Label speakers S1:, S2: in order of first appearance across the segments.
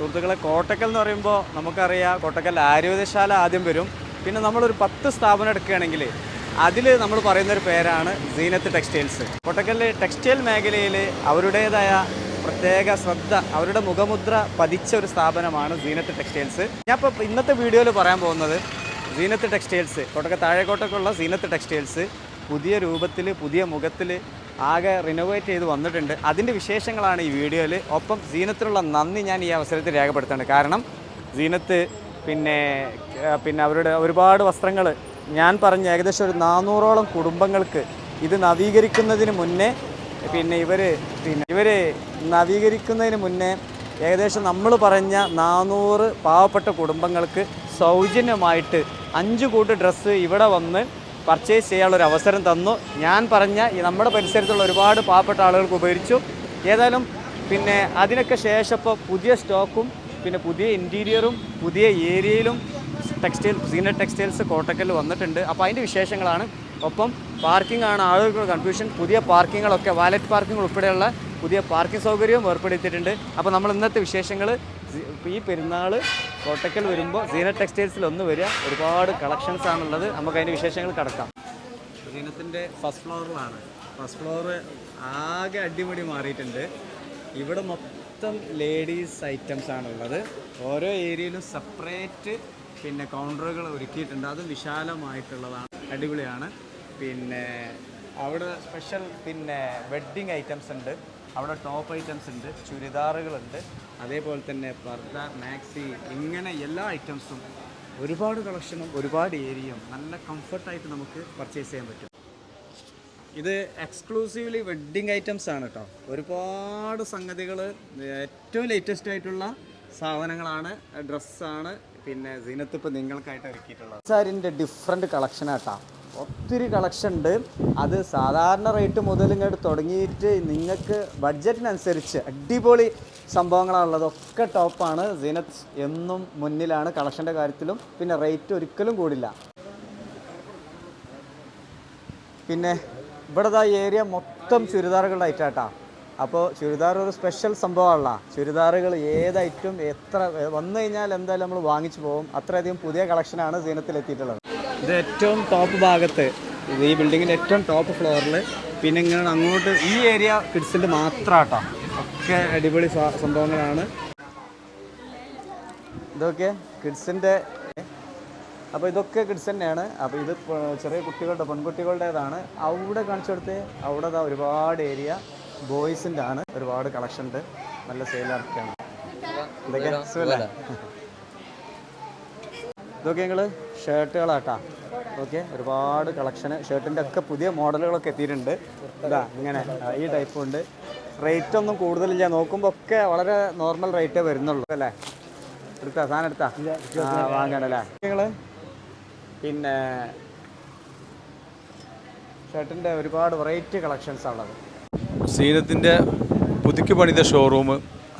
S1: സുഹൃത്തുക്കളെ കോട്ടക്കൽ എന്ന് പറയുമ്പോൾ നമുക്കറിയാം കോട്ടക്കൽ ആരോഗ്യശാല ആദ്യം വരും. പിന്നെ നമ്മളൊരു പത്ത് സ്ഥാപനം എടുക്കുകയാണെങ്കിൽ അതിൽ നമ്മൾ പറയുന്നൊരു പേരാണ് സീനത്ത് ടെക്സ്റ്റൈൽസ്. കോട്ടക്കലിലെ ടെക്സ്റ്റൈൽ മേഖലയിൽ അവരുടേതായ പ്രത്യേക ശ്രദ്ധ അവരുടെ മുഖമുദ്ര പതിച്ച ഒരു സ്ഥാപനമാണ് സീനത്ത് ടെക്സ്റ്റൈൽസ്. ഞാൻ ഇപ്പോൾ ഇന്നത്തെ വീഡിയോയിൽ പറയാൻ പോകുന്നത് സീനത്ത് ടെക്സ്റ്റൈൽസ്. കോട്ടക്കൽ താഴെക്കോട്ടക്കുള്ള സീനത്ത് ടെക്സ്റ്റൈൽസ്. പുതിയ രൂപത്തിൽ പുതിയ മുഖത്തിൽ ആകെ റിനോവേറ്റ് ചെയ്ത് വന്നിട്ടുണ്ട്. അതിന്റെ വിശേഷങ്ങളാണ് ഈ വീഡിയോയിൽ ഒപ്പം സീനത്തിനുള്ള നന്ദി ഞാൻ ഈ അവസരത്തിൽ രേഖപ്പെടുത്തുന്നുണ്ട് കാരണം സീനത്ത് പിന്നെ പിന്നെ അവരുടെ ഒരുപാട് വസ്ത്രങ്ങൾ ഞാൻ പറഞ്ഞ ഏകദേശം ഒരു നാനൂറോളം കുടുംബങ്ങൾക്ക് ഇത് നവീകരിക്കുന്നതിന് മുന്നേ പിന്നെ ഇവർ പിന്നെ ഇവർ നവീകരിക്കുന്നതിന് മുന്നേ ഏകദേശം നമ്മൾ പറഞ്ഞ നാനൂറ് പാവപ്പെട്ട കുടുംബങ്ങൾക്ക് സൗജന്യമായിട്ട് അഞ്ച് കൂട്ട് ഡ്രസ്സ് ഇവിടെ വന്ന് പർച്ചേസ് ചെയ്യാനുള്ള ഒരു അവസരം തന്നു. ഞാൻ പറഞ്ഞ ഈ നമ്മുടെ പരിസരത്തുള്ള ഒരുപാട് പാവപ്പെട്ട ആളുകൾക്ക് ഉപകരിച്ചു. ഏതായാലും പിന്നെ അതിനൊക്കെ ശേഷം ഇപ്പോൾ പുതിയ സ്റ്റോക്കും പിന്നെ പുതിയ ഇന്റീരിയറും പുതിയ ഏരിയയിലും ടെക്സ്റ്റൈൽ സീനർ ടെക്സ്റ്റൈൽസ് കോട്ടക്കൽ വന്നിട്ടുണ്ട്. അപ്പോൾ അതിന്റെ വിശേഷങ്ങളാണ്. ഒപ്പം പാർക്കിംഗ് ആണ് ആളുകൾക്ക് കൺഫ്യൂഷൻ പുതിയ പാർക്കിങ്ങുകളൊക്കെ വാലറ്റ് പാർക്കിംഗ് ഉൾപ്പെടെയുള്ള പുതിയ പാർക്കിംഗ് സൗകര്യവും ഏർപ്പെടുത്തിയിട്ടുണ്ട്. അപ്പോൾ നമ്മൾ ഇന്നത്തെ വിശേഷങ്ങൾ ഈ പെരുന്നാൾ കോട്ടക്കൽ വരുമ്പോൾ സീന ടെക്സ്റ്റൈൽസിൽ ഒന്ന് വരിക. ഒരുപാട് കളക്ഷൻസ് ആണുള്ളത്. നമുക്ക് അതിന്റെ വിശേഷങ്ങൾ കടക്കാം. സീനത്തിന്റെ ഫസ്റ്റ് ഫ്ലോറിലാണ് ഫസ്റ്റ് ഫ്ലോർ ആകെ അടിമുടി മാറിയിട്ടുണ്ട്. ഇവിടെ മൊത്തം ലേഡീസ് ഐറ്റംസ് ആണുള്ളത്. ഓരോ ഏരിയയിലും സെപ്പറേറ്റ് പിന്നെ കൗണ്ടറുകൾ ഒരുക്കിയിട്ടുണ്ട്. അതും വിശാലമായിട്ടുള്ളതാണ്. അടിപൊളിയാണ്. പിന്നെ അവിടെ സ്പെഷ്യൽ പിന്നെ വെഡ്ഡിങ് ഐറ്റംസ് ഉണ്ട്. അവിടെ ടോപ്പ് ഐറ്റംസ് ഉണ്ട്. ചുരിദാറുകളുണ്ട്. അതേപോലെ തന്നെ പർദ്ദ മാക്സി ഇങ്ങനെ എല്ലാ ഐറ്റംസും ഒരുപാട് കളക്ഷനും ഒരുപാട് ഏരിയയും നല്ല കംഫർട്ടായിട്ട് നമുക്ക് പർച്ചേസ് ചെയ്യാൻ പറ്റും. ഇത് എക്സ്ക്ലൂസീവ്ലി വെഡ്ഡിങ് ഐറ്റംസ് ആണ് കേട്ടോ ഒരുപാട് സംഗതികൾ ഏറ്റവും ലേറ്റസ്റ്റ് ആയിട്ടുള്ള സാധനങ്ങളാണ് ഡ്രസ്സാണ് പിന്നെ സീനത്ത് ഇപ്പോൾ നിങ്ങൾക്കായിട്ട് ഒരുക്കിയിട്ടുള്ളത്. സാരിന്റെ ഡിഫറെന്റ് കളക്ഷൻ ആട്ടാ ഒത്തിരി കളക്ഷൻ ഉണ്ട്. അത് സാധാരണ റേറ്റ് മുതൽ ഇങ്ങോട്ട് തുടങ്ങിയിട്ട് നിങ്ങൾക്ക് ബഡ്ജറ്റിനനുസരിച്ച് അടിപൊളി സംഭവങ്ങളാണുള്ളത് ഒക്കെ ടോപ്പാണ് സീനത്ത് എന്നും മുന്നിലാണ് കളക്ഷന്റെ കാര്യത്തിലും പിന്നെ റേറ്റ് ഒരിക്കലും കൂടില്ല. പിന്നെ ഇവിടെ ദാ ഏരിയ മൊത്തം ചുരിദാറുകളുടെ ഐറ്റാട്ടാ. അപ്പോൾ ചുരിദാർ ഒരു സ്പെഷ്യൽ സംഭവമാണല്ലോ. ചുരിദാറുകൾ ഏതായിട്ടും എത്ര വന്നു കഴിഞ്ഞാൽ എന്തായാലും നമ്മൾ വാങ്ങിച്ചു പോകും. അത്രയധികം പുതിയ കളക്ഷനാണ് സീനത്തിൽ എത്തിയിട്ടുള്ളത്. ഇത് ഏറ്റവും ടോപ്പ് ഭാഗത്ത് ഈ ബിൽഡിങ്ങിന്റെ ഏറ്റവും ടോപ്പ് ഫ്ലോറിൽ പിന്നെ ഇങ്ങനെ അങ്ങോട്ട് ഈ ഏരിയ കിഡ്സിന്റെ മാത്രമാട്ടോ ഒക്കെ അടിപൊളി സംഭവങ്ങളാണ്. ഇതൊക്കെ കിഡ്സിന്റെ അപ്പോൾ ഇതൊക്കെ കിഡ്സ് തന്നെയാണ്. അപ്പോൾ ഇത് ചെറിയ കുട്ടികളുടെ പെൺകുട്ടികളുടേതാണ്. അവിടെ കാണിച്ചു കൊടുത്ത് അവിടെ ഇതാ ഒരുപാട് ഏരിയ ബോയ്സിന്റെ ആണ്. ഒരുപാട് കളക്ഷൻ ഉണ്ട്. നല്ല സെയിലാണ് ഇതൊക്കെ ഇതൊക്കെ ഞങ്ങൾ ഷർട്ടുകളാട്ടാ. ഓക്കെ ഒരുപാട് കളക്ഷന് ഷർട്ടിന്റെ ഒക്കെ പുതിയ മോഡലുകളൊക്കെ എത്തിയിട്ടുണ്ട്. ഇതാ ഇങ്ങനെ ഈ ടൈപ്പും ഉണ്ട്. റേറ്റ് ഒന്നും കൂടുതലില്ല. നോക്കുമ്പോൾ ഒക്കെ വളരെ നോർമൽ റേറ്റേ വരുന്നുള്ളൂ അല്ലേ? എടുത്താ സാധനം എടുത്താ? വാങ്ങണല്ലേ നിങ്ങൾ പിന്നെ ഷർട്ടിന്റെ ഒരുപാട് വെറൈറ്റി കളക്ഷൻസ് ഉള്ളത്
S2: സീനത്തിന്റെ പുതുക്കി പണിത ഷോറൂം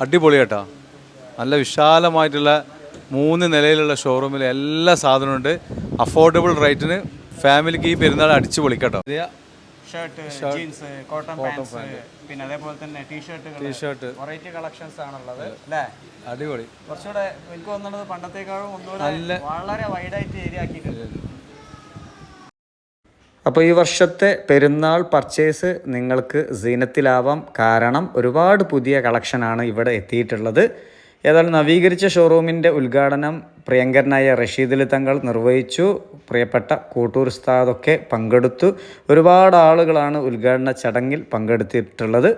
S2: അടിപൊളിയാട്ടാ. നല്ല വിശാലമായിട്ടുള്ള മൂന്ന് നിലയിലുള്ള ഷോറൂമിൽ എല്ലാ സാധനവും ഉണ്ട്. അഫോർഡബിൾ റേറ്റിന് ഫാമിലിക്ക് ഈ പെരുന്നാൾ അടിച്ചു പൊളിക്കട്ടോ.
S1: ഷർട്ട് ജീൻസ് കോട്ടൺ പാൻസ് പിന്നെ അതേപോലെ തന്നെ ടീഷർട്ടുകൾ
S2: ടീഷർട്ട്
S1: വെറൈറ്റി കളക്ഷൻസ് ആണുള്ളത്. അല്ലേ?
S2: അടിപൊളി.
S1: കുറച്ചുകൂടെ എനിക്ക് തോന്നുന്നത് പണ്ടത്തേക്കാളും ഒന്നുകൂടെ വളരെ വൈഡായിട്ട് ഏരിയ ആക്കിയിട്ടുണ്ട്. അപ്പോൾ ഈ വർഷത്തെ പെരുന്നാൾ പർച്ചേസ് നിങ്ങൾക്ക് സീനത്തിലാവാം. കാരണം ഒരുപാട് പുതിയ കളക്ഷനാണ് ഇവിടെ എത്തിയിട്ടുള്ളത്. ഏതായാലും നവീകരിച്ച ഷോറൂമിന്റെ ഉദ്ഘാടനം പ്രിയങ്കരനായ റഷീദിൽ തങ്ങൾ നിർവഹിച്ചു. പ്രിയപ്പെട്ട കൂട്ടൂർ ഉസ്താദൊക്കെ പങ്കെടുത്തു. ഒരുപാട് ആളുകളാണ് ഉദ്ഘാടന ചടങ്ങിൽ പങ്കെടുത്തിട്ടുള്ളത്.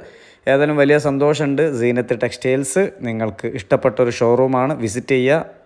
S1: ഏതായാലും വലിയ സന്തോഷമുണ്ട്. സീനത്ത് ടെക്സ്റ്റൈൽസ് നിങ്ങൾക്ക് ഇഷ്ടപ്പെട്ട ഒരു ഷോറൂമാണ് വിസിറ്റ് ചെയ്യുക.